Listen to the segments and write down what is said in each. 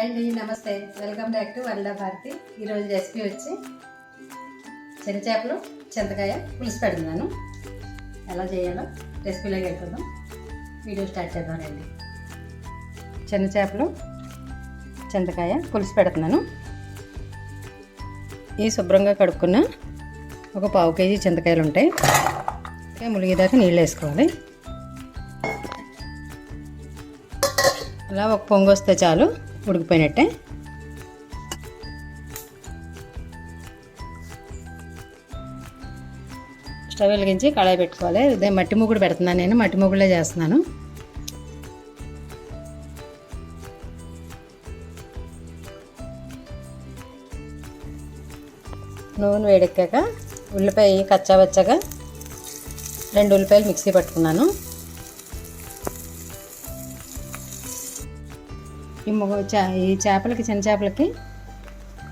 Hi అండి నమస్తే. Welcome back to వరల్డా భారతి ఈరోజు రెసిపీ వచ్చి చెనచేపలు చింతకాయ పులుసు పెడుతున్నాను. ఎలా చేయాలో రెసిపీలోకి వెళ్తున్నాం వీడియో స్టార్ట్ చేద్దామండి. చెనచేపలు చిన్న చేపలు చింతకాయ పులుసు పెడుతున్నాను. ఈ శుభ్రంగా కడుక్కున్న ఒక పావు కేజీ చింతకాయలు ఉంటాయి. ములిగేదాకా నీళ్ళు వేసుకోవాలి. అలా ఒక పొంగు వస్తే చాలు. ఉడికిపోయినట్టే. స్టవ్ వెలిగించి కళాయి పెట్టుకోవాలి. ఇదే మట్టి ముగ్గుడు పెడుతున్నాను నేను. మట్టి ముగ్గులే చేస్తున్నాను. నూనె వేడెక్కాక ఉల్లిపాయ కచ్చావచ్చగా రెండు ఉల్లిపాయలు మిక్సీ పట్టుకున్నాను. ఈ మొగ ఈ చేపలకి చిన్న చేపలకి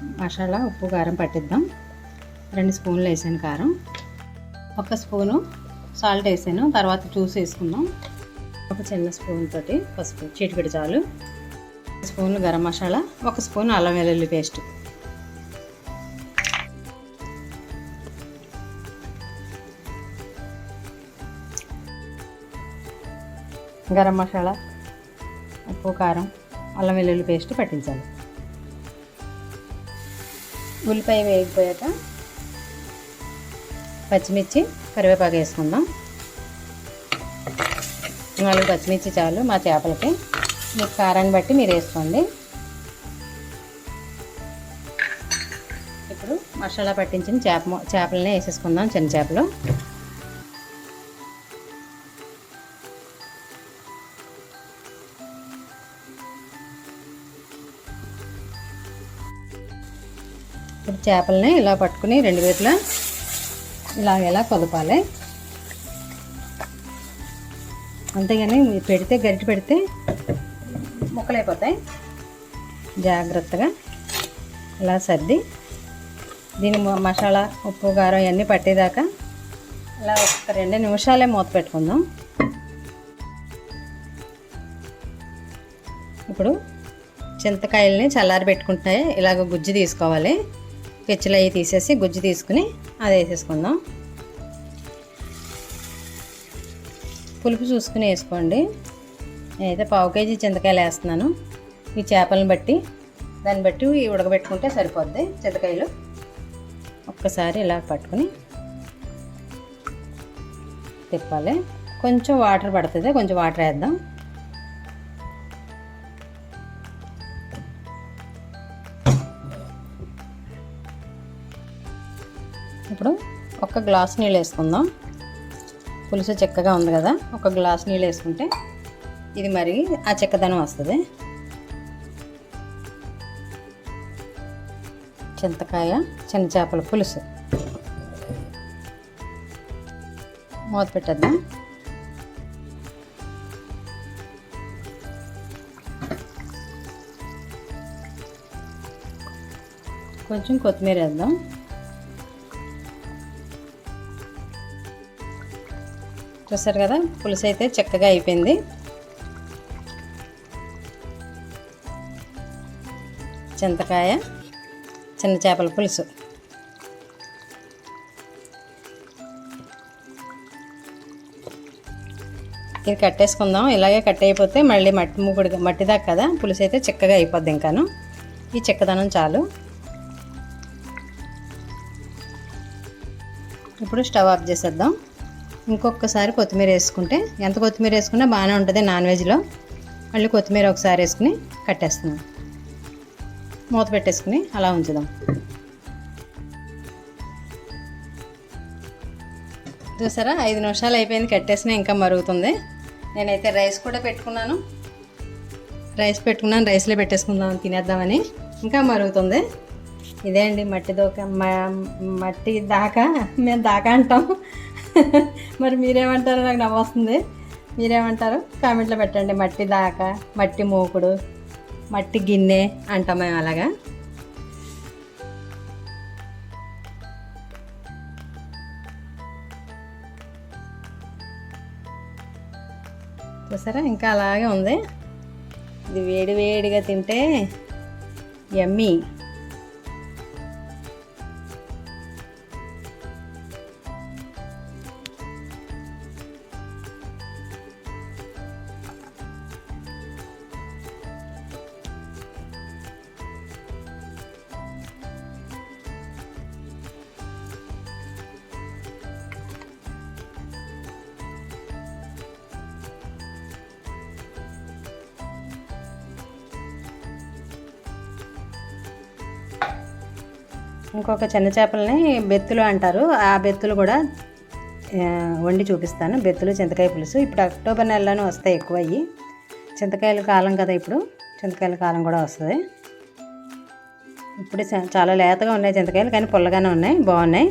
మసాలా ఉప్పు కారం పట్టిద్దాం. రెండు స్పూన్లు వేసాను కారం. ఒక స్పూను సాల్ట్ వేసాను. తర్వాత జ్యూస్ వేసుకుందాం. ఒక చిన్న స్పూన్ తోటి పసుపు చిటికెడు చాలు. స్పూన్ గరం మసాలా ఒక స్పూన్ అల్లం వెల్లుల్లి పేస్ట్. గరం మసాలా ఉప్పు కారం. అల్లం వెల్లుల్లి పేస్ట్ పట్టించాలి. ఉల్లిపాయ వేగిపోయాక పచ్చిమిర్చి కరివేపాకు వేసుకుందాం. నాలుగు పచ్చిమిర్చి చాలు మా చేపలకి. మీకు కారాన్ని బట్టి మీరు వేసుకోండి. ఇప్పుడు మసాలా పట్టించిన చేప చేపలనే వేసేసుకుందాం చిన్న చేపలు. ఇప్పుడు చేపలని ఇలా పట్టుకుని రెండు వేట్ల ఇలా ఇలా కలపాలి అంతేగాని మీరు పెడితే గరిటె పెడితే ముక్కలైపోతాయి. జాగ్రత్తగా ఇలా సర్ది. దీని మసాలా ఉప్పు కారం ఇవన్నీ పట్టేదాకా ఇలా ఒక రెండు నిమిషాలే మూత పెట్టుకుందాం. ఇప్పుడు చింతకాయల్ని చల్లారి పెట్టుకుంటే ఇలాగ గుజ్జు తీసుకోవాలి. పెచ్చులు అవి తీసేసి గుజ్జు తీసుకుని అది వేసేసుకుందాం. పులుపు చూసుకుని వేసుకోండి. నేనైతే పావు కేజీ చింతకాయలు వేస్తున్నాను. ఈ చేపలను బట్టి దాన్ని బట్టి ఉడకబెట్టుకుంటే సరిపోద్ది చింతకాయలు. ఒక్కసారి ఇలా పట్టుకుని తిప్పాలి. కొంచెం వాటర్ పడుతుంది కొంచెం వాటర్ వేద్దాం. ఇప్పుడు ఒక గ్లాస్ నీళ్ళు వేసుకుందాం. పులుసు చెక్కగా ఉంది కదా ఒక గ్లాస్ నీళ్ళు వేసుకుంటే ఇది మరి ఆ చెక్కదనం వస్తుంది. చింతకాయ చిన్న చేపల పులుసు. మూత పెట్టేద్దాం. కొంచెం కొత్తిమీర వేద్దాం. చూసారు కదా పులుసు అయితే చక్కగా అయిపోయింది. చింతకాయ చిన్న చేపల పులుసు. ఇది కట్టేసుకుందాం. ఇలాగే కట్ అయిపోతే మళ్ళీ మట్టి ముగ్గుడు మట్టి దాకా కదా పులుసు అయితే చిక్కగా అయిపోద్ది ఇంకాను. ఈ చిక్కదనం చాలు. ఇప్పుడు స్టవ్ ఆఫ్ చేసేద్దాం. ఇంకొకసారి కొత్తిమీర వేసుకుంటే ఎంత కొత్తిమీర వేసుకున్నా బాగానే ఉంటుంది నాన్ వెజ్లో. మళ్ళీ కొత్తిమీర ఒకసారి వేసుకుని కట్టేస్తున్నాం. మూత పెట్టేసుకుని అలా ఉంచుదాం. చూసారా? ఐదు నిమిషాలు అయిపోయింది కట్టేసిన ఇంకా మరుగుతుంది. నేనైతే రైస్ కూడా పెట్టుకున్నాను. రైస్ పెట్టుకున్నాను రైస్లో పెట్టేసుకుందాం తినేద్దామని. ఇంకా మరుగుతుంది. ఇదే అండి మట్టి దోక మ- మట్టి దాకా? మేము దాకా అంటాం. మరి మీరేమంటారో నాకు నవ్వొస్తుంది. మీరేమంటారు? కామెంట్లో పెట్టండి. మట్టి దాకా మట్టి మోకుడు మట్టి గిన్నె అంటాం మేము అలాగా. చూసారా? ఇంకా అలాగే ఉంది. ఇది వేడి వేడిగా తింటే ఎమ్మీ ఇంకొక చిన్న చేపలని బెత్తులు అంటారు. ఆ బెత్తులు కూడా వండి చూపిస్తాను. బెత్తులు చింతకాయ పులుసు. ఇప్పుడు అక్టోబర్ నెలలోనే వస్తాయి ఎక్కువ అయ్యి చింతకాయల కాలం కదా ఇప్పుడు. చింతకాయల కాలం కూడా వస్తుంది. ఇప్పుడు చాలా లేతగా ఉన్నాయి చింతకాయలు కానీ పుల్లగానే ఉన్నాయి. బాగున్నాయి.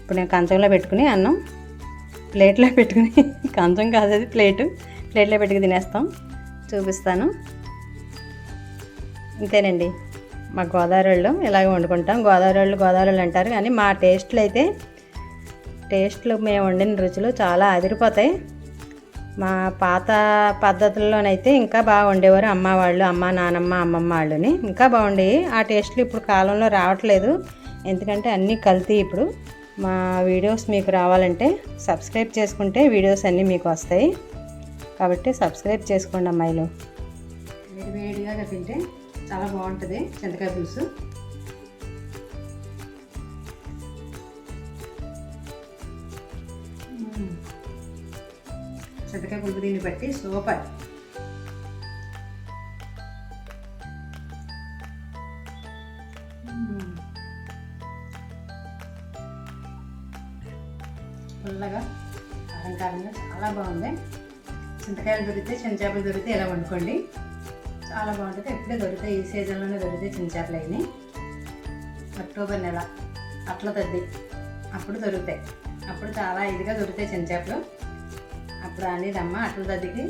ఇప్పుడు నేను కంచంలో పెట్టుకుని అన్నం ప్లేట్లో పెట్టుకుని కంచం కాదు అది ప్లేటు. ప్లేట్లో పెట్టుకుని తినేస్తాం. చూపిస్తాను. ఇంతేనండి. మా గోదావరి వాళ్ళు ఇలాగే వండుకుంటాం. గోదావరి వాళ్ళు గోదావరి వాళ్ళు అంటారు కానీ మా టేస్ట్లు అయితే టేస్ట్లు మేము వండిన రుచులు చాలా అదిరిపోతాయి. మా పాత పద్ధతుల్లోనైతే ఇంకా బాగా వండేవారు అమ్మ వాళ్ళు అమ్మ నానమ్మ అమ్మమ్మ వాళ్ళని. ఇంకా బాగుండేవి. ఆ టేస్ట్లు ఇప్పుడు కాలంలో రావట్లేదు. ఎందుకంటే అన్నీ కల్తీ ఇప్పుడు. మా వీడియోస్ మీకు రావాలంటే సబ్స్క్రైబ్ చేసుకుంటే వీడియోస్ అన్నీ మీకు వస్తాయి. కాబట్టి సబ్స్క్రైబ్ చేసుకోండి అమ్మాయిలు. వేడిగా తింటే చాలా బాగుంటుంది చింతకాయ పులుసు. చింతకాయ పులుపు దీన్ని బట్టి సూపర్. పుల్లగా కారం కారంగా చాలా బాగుంది. చింతకాయలు దొరికితే చిన్న చేపలు దొరికితే ఇలా వండుకోండి. చాలా బాగుంటుంది. ఎప్పుడే దొరుకుతాయి ఈ సీజన్లోనే దొరుకుతాయి చిన్న చేపలు అయినాయి. అక్టోబర్ నెల అట్ల తద్ది. అప్పుడు దొరుకుతాయి. అప్పుడు చాలా ఇదిగా దొరుకుతాయి చిన్న అప్పుడు అనేదమ్మ అట్ల తద్దికి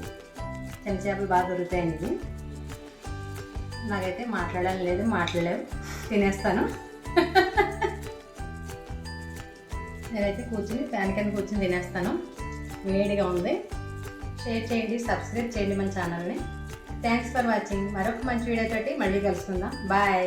చెంచాపలు బాగా దొరుకుతాయి అనేది నాకైతే మాట్లాడాలని లేదు మాట్లాడలేవు. తినేస్తాను. నేనైతే కూర్చుని ఫ్యాన్ కింద కూర్చుని తినేస్తాను. వేడిగా ఉంది. షేర్ చేయండి సబ్స్క్రైబ్ చేయండి మన ఛానల్ని. థ్యాంక్స్ ఫర్ వాచింగ్ మరొక మంచి వీడియో తోటి మళ్ళీ కలుసుకుందాం. బాయ్